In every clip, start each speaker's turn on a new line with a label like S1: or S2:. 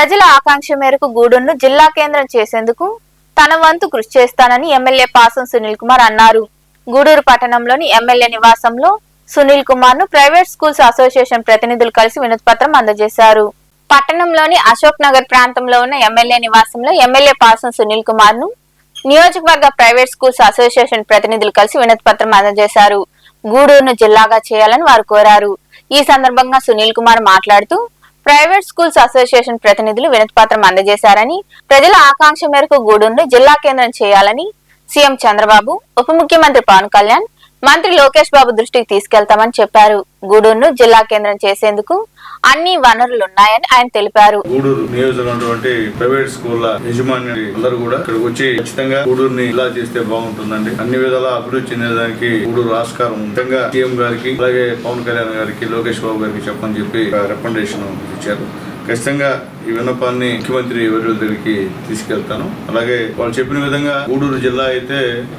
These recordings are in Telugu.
S1: ప్రజల ఆకాంక్ష మేరకు గూడూరును జిల్లా కేంద్రం చేసేందుకు తన వంతు కృషి చేస్తానని ఎమ్మెల్యే పాసం సునీల్ కుమార్ అన్నారు. గూడూరు పట్టణంలోని ఎమ్మెల్యే నివాసంలో సునీల్ కుమార్ను ప్రైవేట్ స్కూల్స్ అసోసియేషన్ ప్రతినిధులు కలిసి వినతిపత్రం అందజేశారు. పట్టణంలోని అశోక్ నగర్ ప్రాంతంలో ఉన్న ఎమ్మెల్యే నివాసంలో ఎమ్మెల్యే పాసం సునీల్ కుమార్ను నియోజకవర్గ ప్రైవేట్ స్కూల్స్ అసోసియేషన్ ప్రతినిధులు కలిసి వినతిపత్రం అందజేశారు. గూడూరును జిల్లాగా చేయాలని వారు కోరారు. ఈ సందర్భంగా సునీల్ కుమార్ మాట్లాడుతూ ప్రైవేట్ స్కూల్స్ అసోసియేషన్ ప్రతినిధులు వినతిపత్రం అందజేశారని ప్రజల ఆకాంక్ష మేరకు గూడూరును జిల్లా కేంద్రం చేయాలని సీఎం చంద్రబాబు ఉప ముఖ్యమంత్రి పవన్ కళ్యాణ్ మంత్రి లోకేష్ బాబు దృష్టికి తీసుకెళ్తామని చెప్పారు. గూడూరును జిల్లా కేంద్రం చేసేందుకు అన్ని వనరులున్నాయని ఆయన తెలిపారు.
S2: గూడూరు నియోజకవర్గం ప్రైవేట్ స్కూల్ యజమాని అందరూ కూడా ఇక్కడికి వచ్చి ఖచ్చితంగా గూడూరుని ఇలా చేస్తే బాగుంటుందండి. అన్ని విధాల అభివృద్ధి చెందేదానికి గూడూరు ఆస్కారం ముఖ్యంగా సీఎం గారికి అలాగే పవన్ కళ్యాణ్ గారికి లోకేష్ బాబు గారికి చెప్పని చెప్పి రికమెండేషన్ ఇచ్చారు. ఖచ్చితంగా ఈ విన్నపాన్ని ముఖ్యమంత్రి వర్యుల దగ్గరికి తీసుకెళ్తాను. అలాగే వాళ్ళు చెప్పిన విధంగా గూడూరు జిల్లా అయితే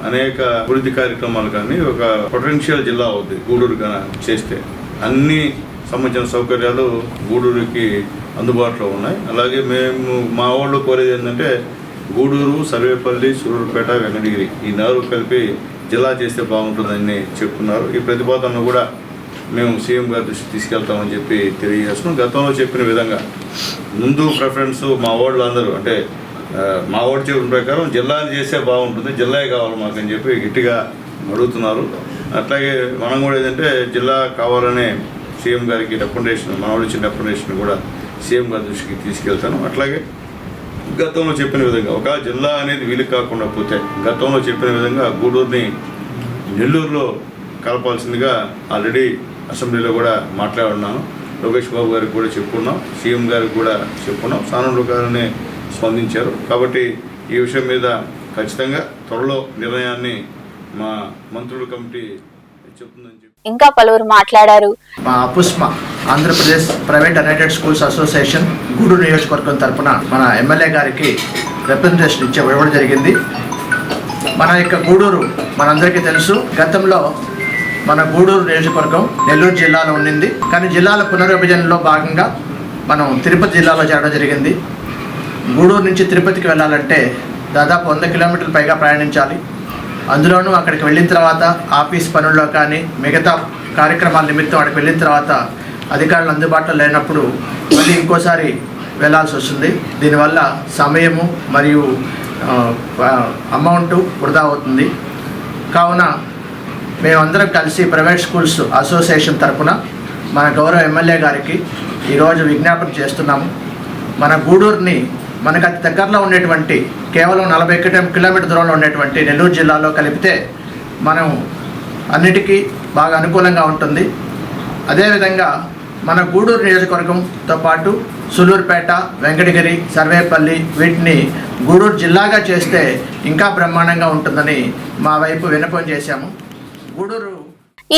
S2: అనేక అభివృద్ధి కార్యక్రమాలు కానీ ఒక పొటెన్షియల్ జిల్లా అవుద్ది గూడూరు చేస్తే. అన్ని సంబంధించిన సౌకర్యాలు గూడూరుకి అందుబాటులో ఉన్నాయి. అలాగే మేము మా వాళ్ళు కోరేది ఏంటంటే గూడూరు సర్వేపల్లి సూరూరుపేట వెంకటగిరి ఈ నాలుగు కలిపి జిల్లా చేస్తే బాగుంటుందని చెప్తున్నారు ఈ ప్రతిపాదనను కూడా మేము సీఎం గారి దృష్టికి తీసుకెళ్తామని చెప్పి తెలియజేస్తున్నాం. గతంలో చెప్పిన విధంగా ముందు ప్రిఫరెన్స్ మా వాళ్ళు అందరూ అంటే మా ఓటు చెప్పిన ప్రకారం జిల్లాలు చేస్తే బాగుంటుంది జిల్లా కావాలి మాకని చెప్పి గట్టిగా అడుగుతున్నారు. అట్లాగే మనం కూడా ఏంటంటే జిల్లా కావాలనే సీఎం గారికి రికమెండేషన్ మన వాళ్ళు ఇచ్చిన రికమెండేషన్ కూడా సీఎం గారి దృష్టికి తీసుకెళ్తాను. అట్లాగే గతంలో చెప్పిన విధంగా ఒక జిల్లా అనేది వీలు కాకుండా పోతే గతంలో చెప్పిన విధంగా గూడూరుని నెల్లూరులో కలపాల్సిందిగా ఆల్రెడీ అసెంబ్లీలో కూడా మాట్లాడున్నాను. లోకేష్ బాబు గారికి కూడా చెప్పుకున్నాం. సీఎం గారికి కూడా చెప్పుకున్నాం. సానులు గారిని స్పందించారు. కాబట్టి ఈ విషయం మీద ఖచ్చితంగా త్వరలో నిర్ణయాన్ని మా మంత్రుల కమిటీ చెప్తుందని
S1: ఇంకా పలువురు మాట్లాడారు.
S3: మా APUSMA Andhra Pradesh private united schools association Gudur నియోజకవర్గం తరపున మన ఎమ్మెల్యే గారికి రిప్రజెంటేషన్ ఇచ్చే ఇవ్వడం జరిగింది. మన యొక్క గూడూరు మనందరికీ తెలుసు గతంలో మన గూడూరు నియోజకవర్గం నెల్లూరు జిల్లాలో ఉండింది. కానీ జిల్లాల పునర్విభజనలో భాగంగా మనం తిరుపతి జిల్లాలో చేరడం జరిగింది. గూడూరు నుంచి తిరుపతికి వెళ్ళాలంటే దాదాపు వంద కిలోమీటర్ల పైగా ప్రయాణించాలి. అందులోనూ అక్కడికి వెళ్ళిన తర్వాత ఆఫీస్ పనుల్లో కానీ మిగతా కార్యక్రమాల నిమిత్తం అక్కడికి వెళ్ళిన తర్వాత అధికారులు అందుబాటులో లేనప్పుడు మళ్ళీ ఇంకోసారి వెళ్ళాల్సి వస్తుంది. దీనివల్ల సమయము మరియు అమౌంట్ వృధా అవుతుంది. కావున మేమందరం కలిసి ప్రైవేట్ స్కూల్స్ అసోసియేషన్ తరఫున మన గౌరవ ఎమ్మెల్యే గారికి ఈరోజు విజ్ఞాపన చేస్తున్నాము. మన గూడూరుని మనకు అతి దగ్గరలో ఉండేటువంటి కేవలం నలభై కిలోమీటర్ దూరంలో ఉండేటువంటి నెల్లూరు జిల్లాలో కలిపితే మనం అన్నిటికీ బాగా అనుకూలంగా ఉంటుంది. అదేవిధంగా మన గూడూరు నియోజకవర్గంతో పాటు సులూరుపేట వెంకటగిరి సర్వేపల్లి వీటిని గూడూరు జిల్లాగా చేస్తే ఇంకా బ్రహ్మాండంగా ఉంటుందని మా వైపు విన్నపం చేశాము.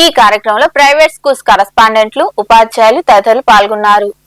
S1: ఈ కార్యక్రమంలో ప్రైవేట్ స్కూల్స్ కరస్పాండెంట్లు ఉపాధ్యాయులు తదితరులు పాల్గొన్నారు.